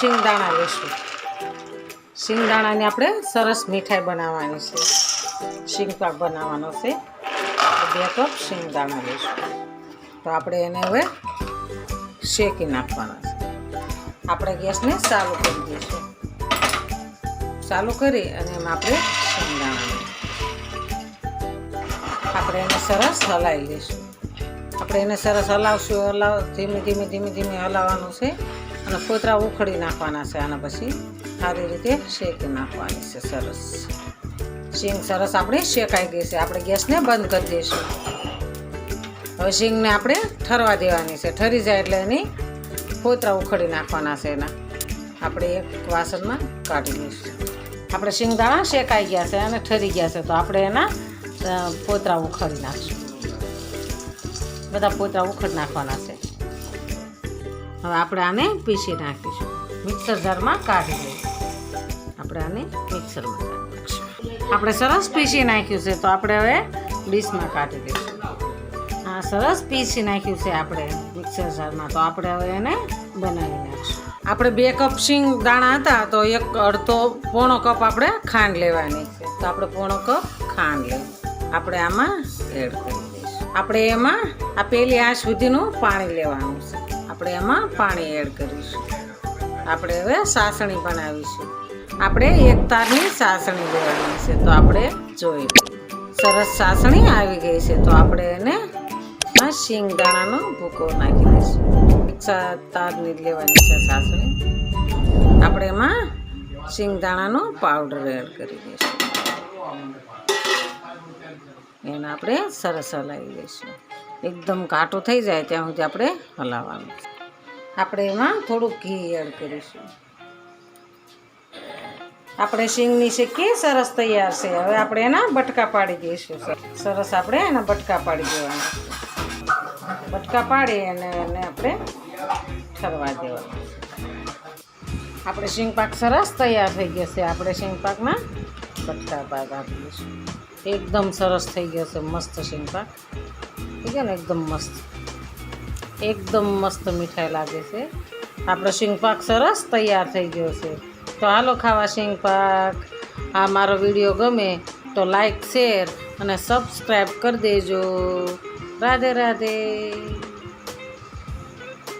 શિંગદાણા લઈશું શિંગદાણાની આપણે સરસ મીઠાઈ બનાવવાની છે. શિંગપાક બનાવવાનો છે. બે કપ શિંગદાણા લઈશું તો આપણે એને હવે શેકી નાખવાના છે. આપણે ગેસને ચાલુ કરી દઈશું. ચાલુ કરી અને એમાં આપણે શિંગદાણા આપણે એને સરસ હલાવી લઈશું. આપણે એને સરસ હલાવશું, હલાવ, ધીમે ધીમે ધીમે ધીમે હલાવવાનું છે. અને ફોતરા ઉખડી નાખવાના છે આના પછી સારી રીતે શેકી નાખવાની છે સરસ. શીંગ સરસ આપણે શેકાઈ ગઈ છે. આપણે ગેસને બંધ કરી દઈશું. હવે શીંગને આપણે ઠરવા દેવાની છે. ઠરી જાય એટલે એની ફોતરા ઉખડી નાખવાના છે એના. આપણે એક વાસણમાં કાઢી દઈશું આપણે શિંગદાણા શેકાઈ ગયા છે અને ઠરી ગયા છે. તો આપણે એના પોતરા ઉખડી નાખશું. બધા પોતરા ઉખડી નાખવાના છે. હવે આપણે આને પીસી નાખીશું. મિક્સર જારમાં કાઢી લઈશું. આપણે આને મિક્સરમાં કાઢી નાખીશું. આપણે સરસ પીસી નાખ્યું છે, તો આપણે હવે ડીશમાં કાઢી દઈશું હા સરસ પીસી નાખ્યું છે આપણે મિક્સર જારમાં તો આપણે હવે એને બનાવી નાખીશું. આપણે બે કપ સિંગ દાણા હતા, તો એક અડધો પોણો કપ આપણે ખાંડ લેવાની છે. તો આપણે પોણો કપ ખાંડ લેવું આપણે આમાં એડ કરી દઈશું. આપણે એમાં આ પેલી આ સુધીનું પાણી લેવાનું છે. આપણે એમાં પાણી એડ કરીશું. આપણે હવે સાસણી બનાવીશું. આપણે એક તારની સાસણી લેવાની છે, તો આપણે જોઈ સરસ સાસણી આવી ગઈ છે, તો આપણે એને શિંગદાણાનો ભૂકો નાખી દઈશું. તારની લેવાની છે સાસણી. આપણે એમાં શિંગદાણાનો પાવડર એડ કરી દઈશું. એને આપણે સરસ હલાવી દઈશું. એકદમ કાટો થઈ જાય ત્યાં સુધી આપણે હલાવવાનું. આપણે એમાં થોડુંક ઘી એડ કરીશું. આપણે શીંગની શેકી સરસ તૈયાર છે. હવે આપણે એના બટકા પાડી દઈશું સરસ આપણે એના બટકા પાડી દેવાના બટકા પાડી અને એને આપણે ઠરવા દેવાનું આપણે શીંગ પાક સરસ તૈયાર થઈ ગયો છે. આપણે શીંગ પાકના બટકા પાક આપી દઈશું. એકદમ સરસ થઈ ગયો છે, મસ્ત શીંગ પાક થઈ ગયો ને? એકદમ મસ્ત. એકદમ મસ્ત મીઠાઈ લાગે છે. આપણો શીંગ પાક સરસ તૈયાર થઈ ગયો છે. તો હાલો ખાવા શીંગ પાક આ મારો વીડિયો ગમે તો લાઈક, શેર અને સબસ્ક્રાઈબ કરી દેજો. રાધે રાધે.